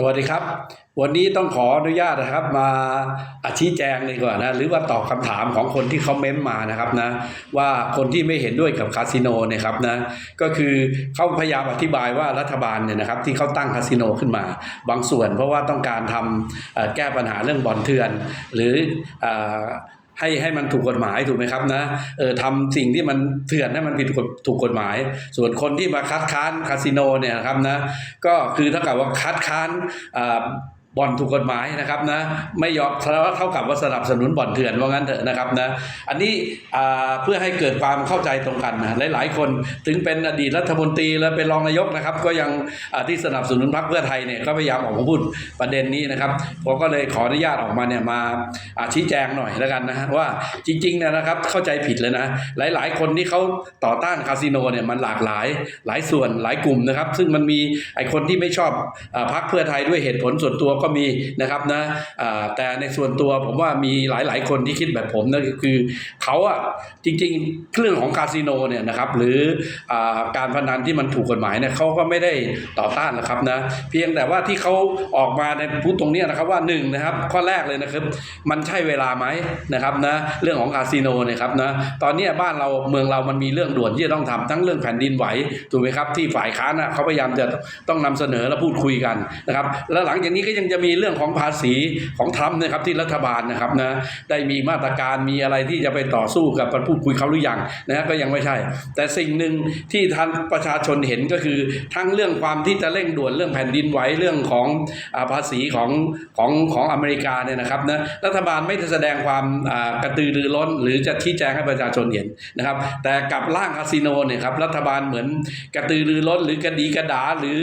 สวัสดีครับ วันนี้ต้องขออนุญาตนะครับ มาอชี้แจงเลยก่อนนะหรือว่าตอบคำถามของคนที่เขาเม้นต์มานะครับนะว่าคนที่ไม่เห็นด้วยกับคาสิโนเนี่ยครับนะก็คือเขาพยายามอธิบายว่ารัฐบาลเนี่ยนะครับที่เขาตั้งคาสิโนขึ้นมา บางส่วนเพราะว่าต้องการทำเอ่อแก้ปัญหาเรื่องบ่อนเถื่อน หรือ ให้ให้มันถูกกฎหมายถูกไหมครับนะเออทำสิ่งที่มันเถื่อนให้มันผิดกฎถูกกฎหมาย ส่วนคนที่มาคัดค้านคาสิโนเนี่ยครับนะก็คือเท่ากับว่าคัดค้านอ่า บ่อนถูกกฎหมายนะครับนะไม่ยอมเท่ากับว่าสนับสนุนบ่อนเถื่อนว่างั้นเถอะนะครับนะอันนี้เพื่อให้เกิดความเข้าใจตรงกันนะหลาย ๆ คนถึงเป็นอดีตรัฐมนตรีและเป็นรองนายกนะครับ ก็ยังที่สนับสนุนพรรคเพื่อไทยเนี่ยก็พยายามออกมาพูดประเด็นนี้นะครับผมก็เลยขออนุญาตออกมาเนี่ยมาชี้แจงหน่อยแล้วกันนะว่าจริงๆเนี่ยนะครับเข้าใจผิดเลยนะหลาย ๆ คนที่เขาต่อต้านคาสิโนเนี่ยมันหลากหลายหลายส่วนหลายกลุ่มนะครับ ซึ่งมันมีไอคนที่ไม่ชอบพรรคเพื่อไทยด้วยเหตุผลส่วนตัวก็มีนะครับนะแต่ในส่วนตัวผมว่ามีหลาย ๆ คนที่คิดแบบผมนะคือเขาอะจริงๆเรื่องของคาสิโนเนี่ยนะครับหรืออการพนันที่มันถูกกฎหมายเนี่ยเขาก็ไม่ได้ต่อต้านนะครับนะเพียงแต่ว่าที่เขาออกมาในพูดตรงนี้นะครับว่าหนึ่งนะครับข้อแรกเลยนะครับ มันใช่เวลาไหมนะครับนะเรื่องของคาสิโนเนี่ยครับนะตอนนี้บ้านเราเมืองเรามันมีเรื่องด่วนที่จะต้องทำทั้งเรื่องแผ่นดินไหวถูกไหมครับที่ฝ่ายค้านะเขาพยายามจะต้องนำเสนอและพูดคุยกันนะครับแล้วหลังจากนี้ก็ยังจะมีเรื่องของภาษีของทรัมป์นะครับที่รัฐบาลนะครับนะได้มีมาตรการมีอะไรที่จะไปต่อสู้กับการพูดคุยเขาหรือยังนะฮะก็ยังไม่ใช่ แต่สิ่งหนึ่งที่ท่านประชาชนเห็นก็คือทั้งเรื่องความที่จะเร่งด่วนเรื่องแผ่นดินไหวเรื่องของภาษีของของของอเมริกาเนี่ยนะครับนะรัฐบาลไม่ได้แสดงความกระตือรือร้น หรือจะชี้แจงให้ประชาชนเห็นนะครับ แต่กับร่างคาสิโนเนี่ยครับรัฐบาลเหมือนกระตือรือร้น หรือ กระดีกระดาหรือ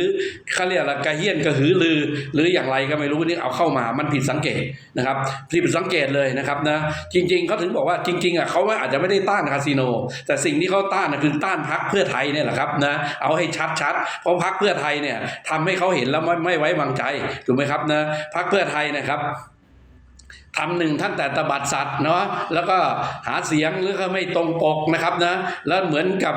เขาเรียกอะไรกระเฮี้ยนกระหือรือหรืออย่างไรก็ไม่รู้นี่เอาเข้ามามันผิดสังเกตนะครับผิดสังเกตเลยนะครับนะจริงๆเขาถึงบอกว่าจริงๆอะเขาอาจจะไม่ได้ต้านคาสิโน แต่สิ่งที่เขาต้านคือต้านพักเพื่อไทยเนี่ยแหละครับนะเอาให้ชัดๆเพราะพักเพื่อไทยเนี่ยทำให้เขาเห็นแล้วไม่ไม่ไว้วางใจถูกไหมครับนะพักเพื่อไทยนะครับ ทำหนึ่งท่านแต่ตบัดสัตว์เนาะแล้วก็หาเสียงหรือก็ไม่ตรงปกนะครับนะแล้วเหมือนกับ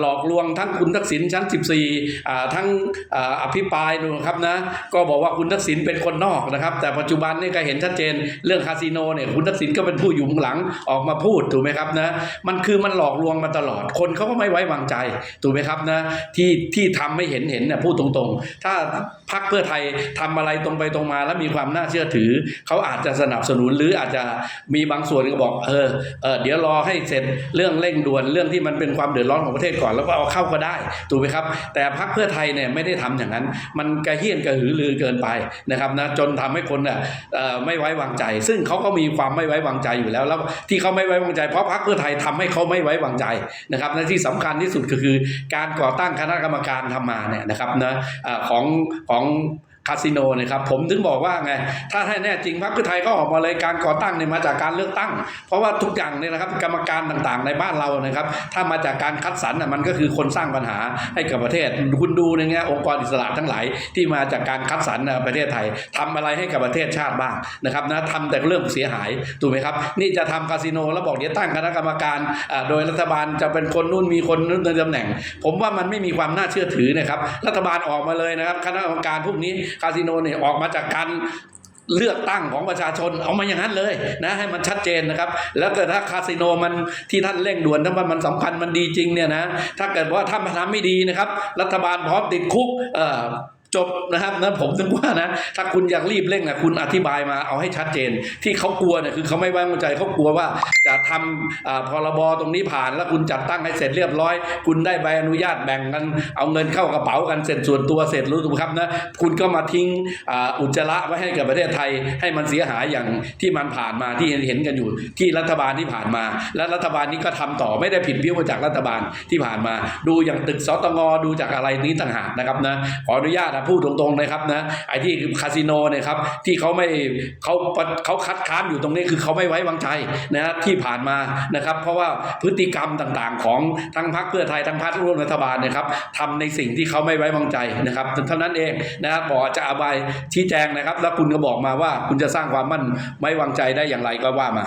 หลอกลวงทั้งคุณทักษิณชั้น 14อ่ทั้งออภิปรายนะครับนะก็บอกว่าคุณทักษิณเป็นคนนอกนะครับ แต่ปัจจุบันนี่ก็เห็นชัดเจนเรื่องคาสิโนเนี่ยคุณทักษิณก็เป็นผู้อยู่งหลังออกมาพูดถูกไหมครับนะมันคือมันหลอกลวงมาตลอดคนเขาก็ไม่ไว้วางใจถูกไหมครับนะที่ที่ทำให้เห็นเห็นเนี่ยพูดตรงๆ ถ้าพักเพื่อไทยทำอะไรตรงไปตรงมา แล้วมีความน่าเชื่อถือเขาอาจจะสนับสนุนหรืออาจจะมีบางส่วนก็บอกเออเออเดี๋ยวรอให้เสร็จเรื่องเร่งด่วนเรื่องที่มันเป็นความเดือดร้อนของประเทศก่อนแล้วก็เอาเข้าก็ได้ถูกไหมครับ แต่พักเพื่อไทยเนี่ยไม่ได้ทำอย่างนั้น มันกระเฮี้ยนกระหือรือเกินไปนะครับนะจนทำให้คนเนี่ยไม่ไว้วางใจ ซึ่งเขาก็มีความไม่ไว้วางใจอยู่แล้วแล้วที่เขาไม่ไว้วางใจเพราะพักเพื่อไทยทำให้เขาไม่ไว้วางใจนะครับและที่สำคัญที่สุดก็คือการก่อตั้งคณะกรรมการทำมาเนี่ยนะครับนะของของ คาสิโนเนะครับผมถึงบอกว่าไงถ้าให้แน่จริงพรรคเพื่อไทยก็ออกมาเลยการก่อตั้งเนี่ยมาจากการเลือกตั้ง เพราะว่าทุกอย่างเนี่ยนะครับกรรมการต่างๆ ในบ้านเรานะครับ ถ้ามาจากการคัดสรรน่ะมันก็คือคนสร้างปัญหาให้กับประเทศคุณดูในแง่องค์กรอิสระทั้งหลายที่มาจากการคัดสรรประเทศไทยทำอะไรให้กับประเทศชาติบ้างนะครับนะทำแต่เรื่องเสียหายถูกไหมครับ นี่จะทำคาสิโนแล้วบอกเดี๋ยวตั้งคณะกรรมการโดยรัฐบาลจะเป็นคนนู่นมีคนนู่นในตำแหน่ง ผมว่ามันไม่มีความน่าเชื่อถือนะครับรัฐบาลออกมาเลยนะครับคณะกรรมการพวกนี้คาสิโนเนี่ยออกมาจากการเลือกตั้งของประชาชนเอามาอย่างนั้นเลยนะให้มันชัดเจนนะครับ แล้วเกิดถ้าคาสิโนมันที่ท่านเร่งด่วนถ้ามันมันสำคัญมันดีจริงเนี่ยนะถ้าเกิดว่าถ้ามันทำไม่ดีนะครับ รัฐบาลพร้อมติดคุกเอ่อ จบนะครับนะผมถึงว่านะ ถ้าคุณอยากรีบเร่งนะคุณอธิบายมาเอาให้ชัดเจน ที่เขากลัวเนี่ยคือเขาไม่ไว้วางใจเขากลัวว่าจะทำอ่าพรบตรงนี้ผ่าน แล้วคุณจัดตั้งให้เสร็จเรียบร้อย คุณได้ใบอนุญาตแบ่งกัน เอาเงินเข้ากระเป๋ากันเสร็จส่วนตัวเสร็จรู้ถูกครับนะคุณก็มาทิ้งอ,อุจจาระไว้ให้กับประเทศไทย ให้มันเสียหายอย่างที่มันผ่านมาที่เห็นกันอยู่ ที่รัฐบาลที่ผ่านมา และรัฐบาลนี้ก็ทำต่อไม่ได้ผิดเพี้ยวมาจากรัฐบาลที่ผ่านมา ดูอย่างตึกสตงดูจากอะไรนี้ต่างหากนะครับนะขออนุญาตนะพูดตรงๆนะครับนะไอ้ที่คาสิโนเนี่ยครับที่เขาไม่เขาเขาคัดค้านอยู่ตรงนี้คือเขาไม่ไว้วางใจนะฮะที่ผ่านมานะครับ เพราะว่าพฤติกรรมต่างๆ ของทั้งพรรคเพื่อไทยทั้งพรรคร่วมรัฐบาลนะครับทำในสิ่งที่เขาไม่ไว้วางใจนะครับเท่านั้นเองนะครับบอกจะอบายชี้แจงนะครับ แล้วคุณก็บอกมาว่าคุณจะสร้างความมั่นไว้วางใจได้อย่างไรก็ว่ามา